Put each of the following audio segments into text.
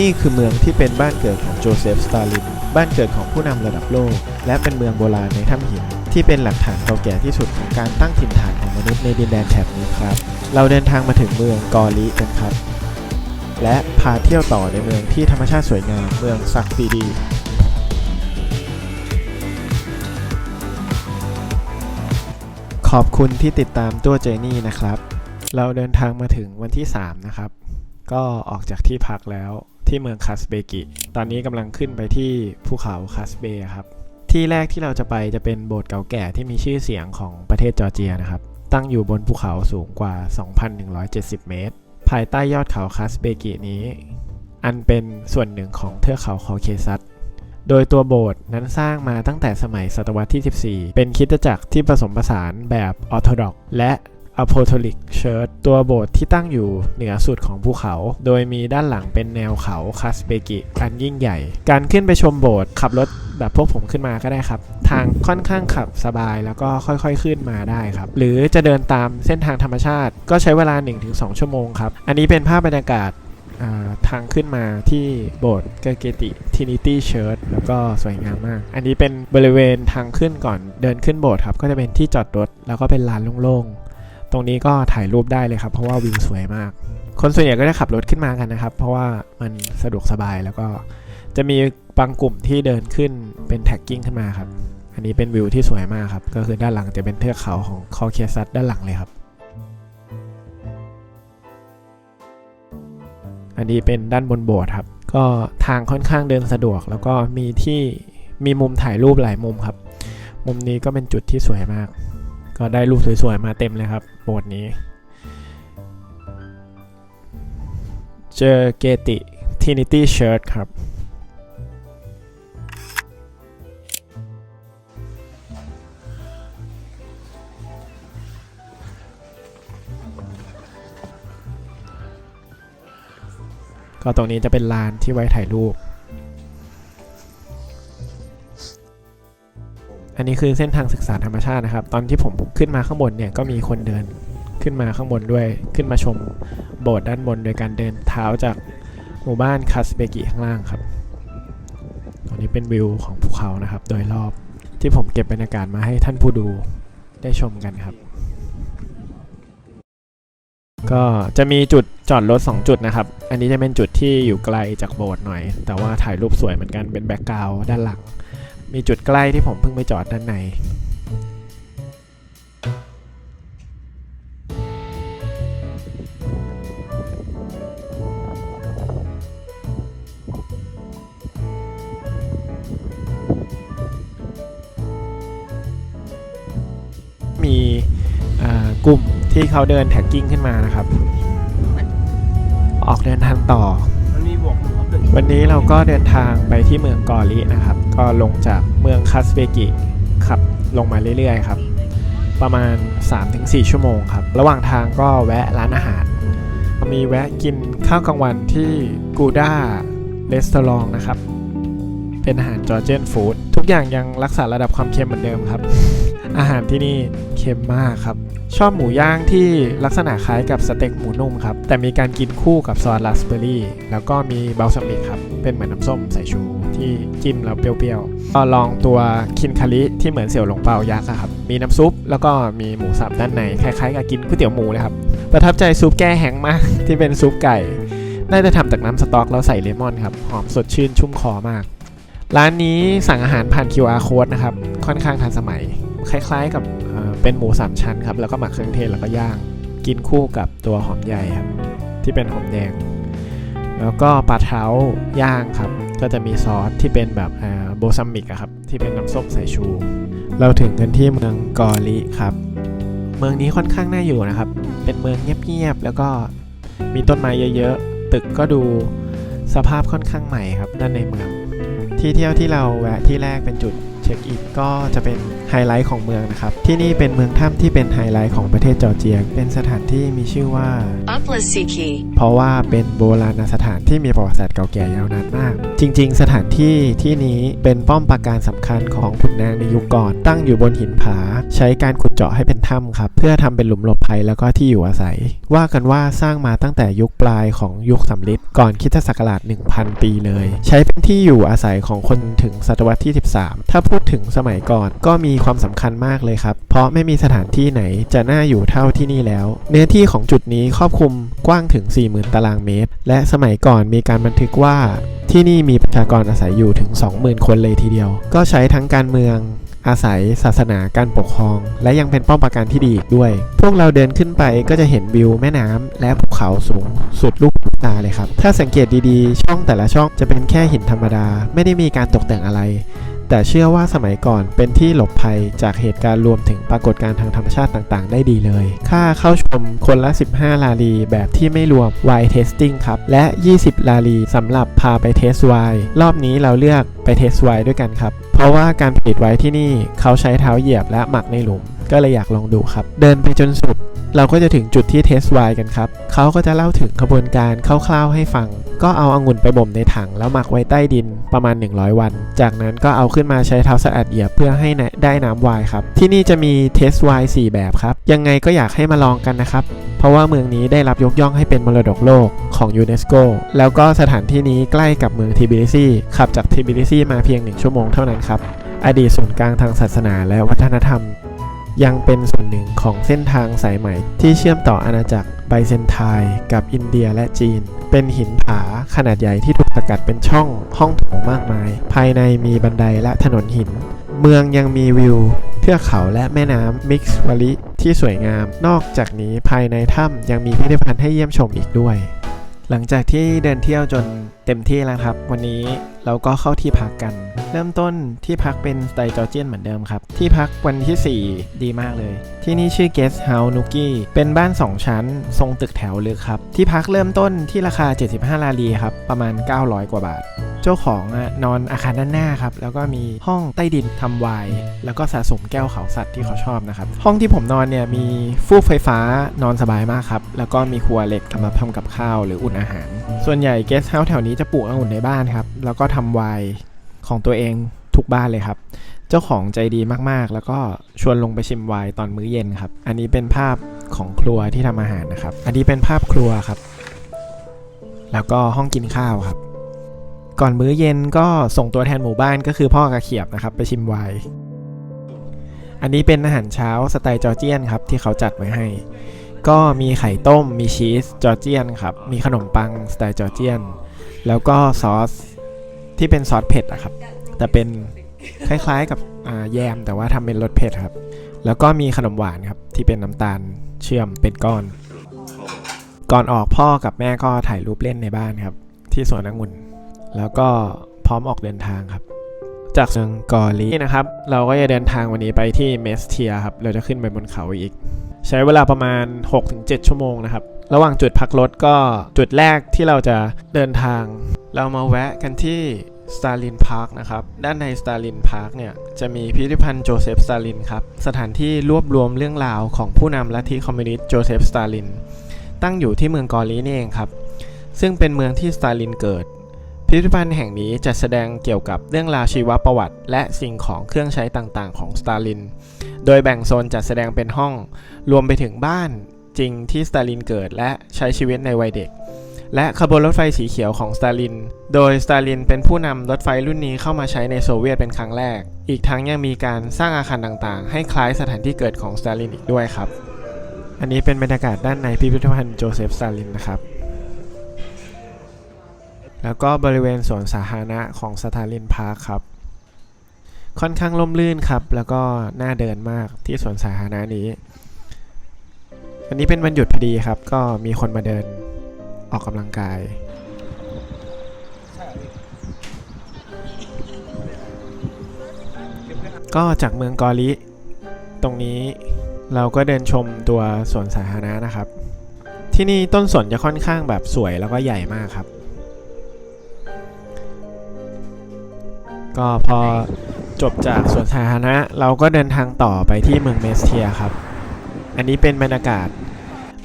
นี่คือเมืองที่เป็นบ้านเกิดของโจเซฟ สตาลิน บ้านเกิดของผู้นำระดับโลก และเป็นเมืองโบราณในถ้ำหิน ที่เป็นหลักฐานเก่าแก่ที่สุดของการตั้งถิ่นฐานของมนุษย์ในดินแดนแถบนี้ครับ เราเดินทางมาถึงเมืองกอริกันครับ และพาเที่ยวต่อในเมืองที่ธรรมชาติสวยงาม เมืองซักซีดีขอบคุณที่ติดตามตัวเจนี่นะครับ เราเดินทางมาถึงวันที่ 3 นะครับ ก็ออกจากที่พักแล้ว ที่เมืองคาสเบกิ ตอนนี้กำลังขึ้นไปที่ภูเขาคาสเบครับ ที่แรกที่เราจะไปจะเป็นโบสถ์เก่าแก่ที่มีชื่อเสียงของประเทศจอร์เจียนะครับ ตั้งอยู่บนภูเขาสูงกว่า 2,170 เมตร ภายใต้ยอดเขาคาสเบกินี้ อันเป็นส่วนหนึ่งของเทือกเขาคอเคซัสโดยตัวโบสถ์นั้นสร้างมาตั้งแต่สมัยศตวรรษที่ 14 เป็นคิดจักรที่ผสมผสานแบบออร์โธดอกและ อโพโทลิกเชิร์ตัวโบสถ์ที่ตั้งอยู่เหนือสุดของภูเขา โดยมีด้านหลังเป็นแนวเขาคาสเบกิอันยิ่งใหญ่ การขึ้นไปชมโบสถ์ขับรถแบบพวกผมขึ้นมาก็ได้ครับ ทางค่อนข้างขับสบายแล้วก็ค่อยๆขึ้นมาได้ครับ หรือจะเดินตามเส้นทางธรรมชาติ ก็ใช้เวลา 1-2 ชั่วโมงครับ อันนี้เป็นภาพบรรยากาศทางขึ้นมาที่โบสถ์เกเกติทินิตี้เชิร์แล้วก็สวยงามมาก อันนี้เป็นบริเวณทางขึ้นก่อนเดินขึ้นโบสถ์ครับ ก็จะเป็นที่จอดรถ แล้วก็เป็นลานโล่งๆ ตรงนี้ก็ถ่ายรูปได้เลยครับ เพราะว่าวิวสวยมาก คนส่วนใหญ่ก็จะขับรถขึ้นมากันนะครับ เพราะว่ามันสะดวกสบายแล้วก็จะมีบางกลุ่มที่เดินขึ้นเป็นแท็กกิ้งขึ้นมาครับ อันนี้เป็นวิวที่สวยมากครับ ก็คือด้านหลังจะเป็นเทือกเขาของคอเคซัสด้านหลังเลยครับ อันนี้เป็นด้านบนโบสถ์ครับ ก็ทางค่อนข้างเดินสะดวก แล้วก็มีที่มีมุมถ่ายรูปหลายมุมครับ มุมนี้ก็เป็นจุดที่สวยมาก ก็ได้รูปสวยๆมาเต็มเลยครับโบสถ์นี้ เจอเกติทินิตี้เชิร์ตครับก็ตรงนี้จะเป็นลานที่ไว้ถ่ายรูป อันนี้คือเส้นทางศึกษาธรรมชาตินะครับ ตอนที่ผมขึ้นมาข้างบนเนี่ยก็มีคนเดินขึ้นมาข้างบนด้วย ขึ้นมาชมโบสถ์ด้านบนโดยการเดินเท้าจากหมู่บ้านคาสเบกิข้างล่างครับ ตรงนี้เป็นวิวของภูเขานะครับ โดยรอบที่ผมเก็บบรรยากาศมาให้ท่านผู้ดูได้ชมกันครับ ก็จะมีจุดจอดรถ2จุดนะครับ อันนี้จะเป็นจุดที่อยู่ไกลจากโบสถ์หน่อย แต่ว่าถ่ายรูปสวยเหมือนกันเป็นแบ็กกราวด์ด้านหลัง มีจุดใกล้ที่ผมเพิ่งไปจอดด้านใน มีอ่ากลุ่มที่เขาเดินแท็กกิ้งขึ้นมานะครับ ออกเดินทางต่อมันมีบ วันนี้เราก็เดินทางไปที่เมืองกอรินะครับ ก็ลงจากเมืองคาสเบกิขับลงมาเรื่อยๆครับ ประมาณ 3-4 ชั่วโมงครับ ระหว่างทางก็แวะร้านอาหาร มีแวะกินข้าวกลางวันที่กูด้าเรสตอรองนะครับ เป็นอาหารจอร์เจียนฟู้ดทุกอย่างยังรักษาระดับความเค็มเหมือนเดิมครับ อาหารที่นี่เค็มมากครับ ชอบหมูย่างที่ลักษณะคล้ายกับสเต็กหมูนุ่มครับ แต่มีการกินคู่กับซอสราสเบอร์รี่ แล้วก็มีเบลซามิกครับ เป็นเหมือนน้ำส้มสายชูที่จิ้มแล้วเปรี้ยวๆก็ลองตัวคินคาริที่เหมือนเสี่ยวหลงเปายักษ์ครับ มีน้ำซุปแล้วก็มีหมูสับด้านในคล้ายๆกับกินก๋วยเตี๋ยวหมูเลยครับ ประทับใจซุปแก้แห้งมากที่เป็นซุปไก่ น่าจะทำจากน้ำสต๊อกแล้วใส่เลมอนครับ หอมสดชื่นชุ่มคอมาก ร้านนี้สั่งอาหารผ่าน QR code นะครับ ค่อนข้างทันสมัย คล้ายๆกับเป็นหมูสามชั้นครับแล้วก็หมักเครื่องเทศแล้วก็ย่างกินคู่กับตัวหอมใหญ่ครับที่เป็นหอมแดง แล้วก็ปลาเท้าย่างครับ ก็จะมีซอสที่เป็นแบบโบซัมมิกครับที่เป็นน้ำส้มสายชู เราถึงกันที่เมืองกอริครับ เมืองนี้ค่อนข้างน่าอยู่นะครับ เป็นเมืองเงียบๆแล้วก็มีต้นไม้เยอะๆ ตึกก็ดูสภาพค่อนข้างใหม่ครับด้านในเมือง ที่เที่ยวที่เราแวะที่แรกเป็นจุดเช็คอินก็จะเป็น ไฮไลท์ของเมืองนะครับ ที่นี่เป็นเมืองถ้ำที่เป็นไฮไลท์ของประเทศจอร์เจีย เป็นสถานที่มีชื่อว่า Uplasiki. เพราะว่าเป็นโบราณสถานที่มีประวัติศาสตร์เก่าแก่ยาวนานมาก จริง ๆ สถานที่ที่นี้เป็นป้อมปราการสำคัญของขุนนางในยุคก่อน ตั้งอยู่บนหินผา ใช้การขุดเจาะให้เป็นถ้ำครับ เพื่อทำเป็นหลุมหลบภัยแล้วก็ที่อยู่อาศัย ว่ากันว่าสร้างมาตั้งแต่ยุคปลายของยุคสำริดก่อนคริดศักราช1,000 ปีเลย ใช้เป็นที่อยู่อาศัยของคนถึงศตวรรษที่ 13 ถ้าพูดถึงสมัยก่อนก็มีีความสำคัญมากเลยครับ เพราะไม่มีสถานที่ไหนจะน่าอยู่เท่าที่นี่แล้ว เนื้อที่ของจุดนี้ครอบคลุมกว้างถึง 40,000 ตารางเมตร และสมัยก่อนมีการบันทึกว่า ที่นี่มีประชากรอาศัยอยู่ถึง 20,000 คนเลยทีเดียว ก็ใช้ทั้งการเมืองอาศัยศาสนาการปกครอง และยังเป็นป้อมปราการที่ดีอีกด้วย พวกเราเดินขึ้นไปก็จะเห็นวิวแม่น้ำและภูเขาสูง สุดลูกตาเลยครับ ถ้าสังเกตดีๆ ช่องแต่ละช่องจะเป็นแค่หินธรรมดา ไม่ได้มีการตกแต่งอะไร แต่เชื่อว่าสมัยก่อนเป็นที่หลบภัยจากเหตุการณ์รวมถึงปรากฏการณ์ทางธรรมชาติต่างๆ ได้ดีเลย ค่าเข้าชมคนละ 15 ลาลีแบบที่ไม่รวม wine tasting ครับ และ 20 ลาลีสำหรับพาไปเทสไวน์รอบนี้เราเลือกไปเทสไวน์ด้วยกันครับ เพราะว่าการผลิตไวน์ที่นี่เขาใช้เท้าเหยียบและหมักในหลุม ก็เลยอยากลองดูครับ เดินไปจนสุด เราก็จะถึงจุดที่เทสไวน์กันครับ เขาก็จะเล่าถึงขบวนการคร่าวๆให้ฟัง ก็เอาองุ่นไปบ่มในถังแล้วหมักไว้ใต้ดินประมาณ 100 วัน จากนั้นก็เอาขึ้นมาใช้เท้าสะอาดเหยียบเพื่อให้ได้น้ำไวน์ครับ ที่นี่จะมีเทสไวน์4แบบครับ ยังไงก็อยากให้มาลองกันนะครับ เพราะว่าเมืองนี้ได้รับยกย่องให้เป็นมรดกโลกของยูเนสโก แล้วก็สถานที่นี้ใกล้กับเมืองทิบิลิซีขับจากทิบิลิซีมาเพียง1ชั่วโมงเท่านั้นครับ อดีตศูนย์กลางทางศาสนาและวัฒนธรรม ยังเป็นส่วนหนึ่งของเส้นทางสายใหม่ที่เชื่อมต่ออาณาจักรไบเซนไทน์กับอินเดียและจีน เป็นหินผาขนาดใหญ่ที่ถูกสกัดเป็นช่องห้องโถงมากมาย ภายในมีบันไดและถนนหิน เมืองยังมีวิว เทือกเขาและแม่น้ำมิกซ์วาลิที่สวยงาม นอกจากนี้ภายในถ้ำยังมีพิพิธภัณฑ์ให้เยี่ยมชมอีกด้วย หลังจากที่เดินเที่ยวจน เต็มที่แล้วครับ วันนี้เราก็เข้าที่พักกัน เริ่มต้นที่พักเป็นสไตล์จอร์เจียนเหมือนเดิมครับ ที่พักวันที่ 4 ดีมากเลย ที่นี่ชื่อ Guest House Nuki เป็นบ้าน 2 ชั้น ทรงตึกแถวลึกครับ ที่พักเริ่มต้นที่ราคา 75 ลาลีครับ ประมาณ 900 กว่าบาท เจ้าของนอนอาคารด้านหน้าครับ แล้วก็มีห้องใต้ดินทำไวน์แล้วก็สะสมแก้วเขาสัตว์ที่เขาชอบนะครับ ห้องที่ผมนอนเนี่ยมีฟูกไฟฟ้านอนสบายมากครับ แล้วก็มีครัวเหล็กสำหรับทำกับข้าวหรืออุ่นอาหาร ส่วนใหญ่เกสเฮาส์แถวนี้จะปลูกองุ่นในบ้านครับ แล้วก็ทำไวน์ของตัวเองทุกบ้านเลยครับ เจ้าของใจดีมากๆ แล้วก็ชวนลงไปชิมไวน์ตอนมื้อเย็นครับ อันนี้เป็นภาพของครัวที่ทำอาหารนะครับ อันนี้เป็นภาพครัวครับ แล้วก็ห้องกินข้าวครับ ก่อนมื้อเย็นก็ส่งตัวแทนหมู่บ้านก็คือพ่อกระเขียบนะครับ ไปชิมไวน์ อันนี้เป็นอาหารเช้าสไตล์จอร์เจียนครับที่เขาจัดไว้ให้ ก็มีไข่ต้ม มีชีสจอร์เจียนครับ มีขนมปังสไตล์จอร์เจียน แล้วก็ซอสที่เป็นซอสเผ็ดอะครับ แต่เป็นคล้ายๆกับแยมแต่ว่าทำเป็นรสเผ็ดครับ แล้วก็มีขนมหวานครับที่เป็นน้ำตาลเชื่อมเป็นก้อน ก่อนออกพ่อกับแม่ก็ถ่ายรูปเล่นในบ้านครับ ที่สวนองุ่น แล้วก็พร้อมออกเดินทางครับ จากเมืองกอลีนะครับ เราก็จะเดินทางวันนี้ไปที่เมสเทียครับ เราจะขึ้นไปบนเขาอีก ใช้เวลาประมาณ 6-7 ชั่วโมงนะครับ ระหว่างจุดพักรถก็จุดแรกที่เราจะเดินทาง เรามาแวะกันที่สตาลินพาร์คนะครับ ด้านในสตาลินพาร์คเนี่ย จะมีพิพิธภัณฑ์โจเซฟสตาลินครับ สถานที่รวบรวมเรื่องราวของผู้นำลัทธิคอมมิวนิสต์โจเซฟสตาลิน ตั้งอยู่ที่เมืองกอลีนี่เองครับ ซึ่งเป็นเมืองที่สตาลินเกิด พิพิธภัณฑ์แห่งนี้จัดแสดงเกี่ยวกับเรื่องราวชีวประวัติ และสิ่งของเครื่องใช้ต่างๆ ของสตาลิน โดยแบ่งโซนจัดแสดงเป็นห้อง รวมไปถึงบ้าน จริงที่สตาลินเกิดและใช้ชีวิตในวัยเด็ก และขบวนรถไฟสีเขียวของสตาลิน โดยสตาลินเป็นผู้นำรถไฟรุ่นนี้เข้ามาใช้ในโซเวียตเป็นครั้งแรก อีกทั้งยังมีการสร้างอาคารต่างๆ ให้คล้ายสถานที่เกิดของสตาลินอีกด้วยครับ อันนี้เป็นบรรยากาศด้านในพิพิธภัณฑ์โจเซฟสตาลินนะครับแล้วก็บริเวณสวนสาธารณะของสตาลินพาร์คครับ ค่อนข้างร่มรื่นครับ แล้วก็น่าเดินมากที่สวนสาธารณะนี้ วันนี้เป็นวันหยุดพอดีครับ ก็มีคนมาเดินออกกำลังกาย ก็จากเมืองกอลิ ตรงนี้เราก็เดินชมตัวสวนสาธารณะนะครับ ที่นี่ต้นสนจะค่อนข้างแบบสวยแล้วก็ใหญ่มากครับ ก็พอจบจากสวนสาธารณะเราก็เดินทางต่อไปที่เมืองเมสเทียครับ อันนี้เป็นบรรยากาศ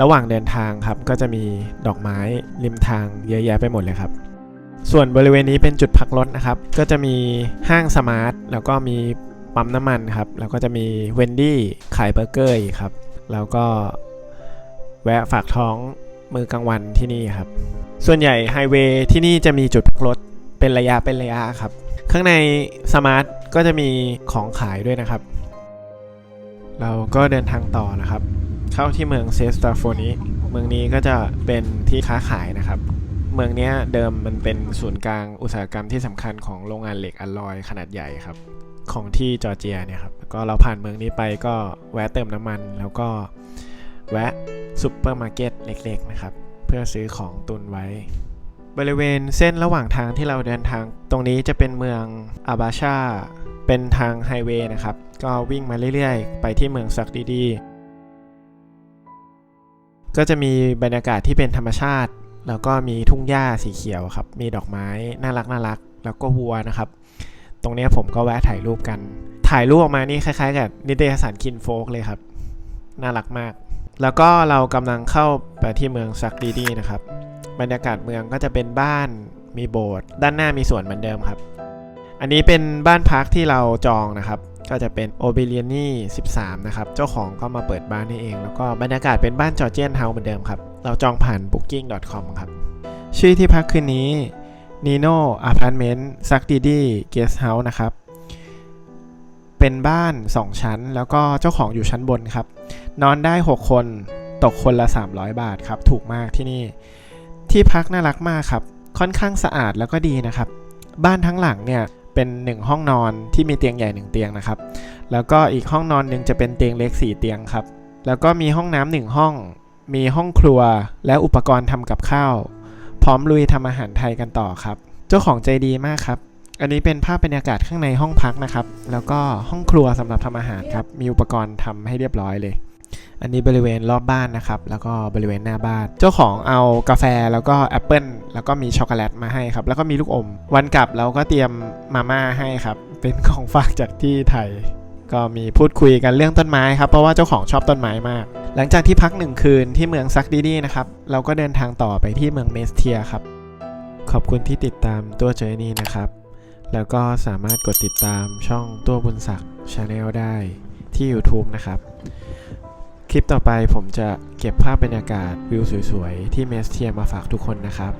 ระหว่างเดินทางครับ ก็จะมีดอกไม้ริมทางเยอะแยะไปหมดเลยครับ ส่วนบริเวณนี้เป็นจุดพักรถนะครับ ก็จะมีห้างสมาร์ทแล้วก็มีปั๊มน้ำมันครับ แล้วก็จะมีเวนดี้ขายเบอร์เกอร์อีกครับ แล้วก็แวะฝากท้องมือกลางวันที่นี่ครับ ส่วนใหญ่ไฮเวย์ที่นี่จะมีจุดพักรถเป็นระยะเป็นระยะครับ ข้างในสมาร์ทก็จะมีของขายด้วยนะครับ เราก็เดินทางต่อนะครับ เข้าที่เมืองเซสตาโฟนี้เมืองนี้ก็จะเป็นที่ค้าขายนะครับ เมืองนี้เดิมมันเป็นศูนย์กลางอุตสาหกรรมที่สำคัญของโรงงานเหล็กอลลอยขนาดใหญ่ครับ ของที่จอร์เจียเนี่ยครับก็เราผ่านเมืองนี้ไปก็แวะเติมน้ำมัน แล้วก็แวะซูเปอร์มาร์เก็ตเล็ก ๆ นะครับ เพื่อซื้อของตุนไว้ บริเวณเส้นระหว่างทางที่เราเดินทาง ตรงนี้จะเป็นเมืองอาบาชาเป็นทางไฮเวย์นะครับ ก็วิ่งมาเรื่อยๆ ไปที่เมืองซักดีดีก็จะมีบรรยากาศที่เป็นธรรมชาติ แล้วก็มีทุ่งหญ้าสีเขียวครับ มีดอกไม้น่ารักน่ารัก แล้วก็วัวนะครับ ตรงนี้ผมก็แวะถ่ายรูปกัน ถ่ายรูปออกมานี่คล้ายๆ กับนิตยสารคินโฟกเลยครับ น่ารักมาก แล้วก็เรากำลังเข้าไปที่เมืองซักดีดีนะครับ บรรยากาศเมืองก็จะเป็นบ้าน มีโบสถ์ ด้านหน้ามีสวนเหมือนเดิมครับอันนี้เป็นบ้านพักที่เราจองนะครับ ก็จะเป็นโอเบเลียนี่13 นะครับ เจ้าของก็มาเปิดบ้านให้เอง แล้วก็บรรยากาศเป็นบ้านจอร์เจียนเฮาส์เหมือนเดิมครับ เราจองผ่าน booking.com ครับ ชื่อที่พักคืนนี้ Nino Apartment ซักดีดี Guest House นะครับ เป็นบ้าน 2 ชั้น แล้วก็เจ้าของอยู่ชั้นบนครับ นอนได้ 6 คนตกคนละ 300 บาทครับ ถูกมากที่นี่ ที่พักน่ารักมากครับ ค่อนข้างสะอาดแล้วก็ดีนะครับ บ้านทั้งหลังเนี่ย เป็น 1 ห้องนอนที่มีเตียงใหญ่ 1 เตียงนะครับ แล้วก็อีกห้องนอนหนึ่งจะเป็นเตียงเล็ก 4 เตียงครับ แล้วก็มีห้องน้ำหนึ่งห้อง มีห้องครัว และอุปกรณ์ทำกับข้าว พร้อมลุยทำอาหารไทยกันต่อครับ เจ้าของใจดีมากครับอันนี้เป็นภาพบรรยากาศข้างในห้องพักนะครับ แล้วก็ห้องครัวสำหรับทำอาหารครับ มีอุปกรณ์ทำให้เรียบร้อยเลย อันนี้บริเวณรอบบ้านนะครับ แล้วก็บริเวณหน้าบ้าน เจ้าของเอากาแฟแล้วก็แอปเปิลแล้วก็มีช็อกโกแลตมาให้ครับ แล้วก็มีลูกอม วันกลับเราก็เตรียมมาม่าให้ครับ เป็นของฝากจากที่ไทย ก็มีพูดคุยกันเรื่องต้นไม้ครับ เพราะว่าเจ้าของชอบต้นไม้มาก หลังจากที่พักหนึ่งคืนที่เมืองซักดีดีนะครับ เราก็เดินทางต่อไปที่เมืองเมสเทียครับ ขอบคุณที่ติดตามตัวเจอนี่นะครับ แล้วก็สามารถกดติดตามช่องตัวบุญศักดิ์ชาแนลได้ที่ YouTube นะครับ คลิปต่อไปผมจะเก็บภาพบรรยากาศวิวสวยๆ ที่เมสเทียมาฝากทุกคนนะครับ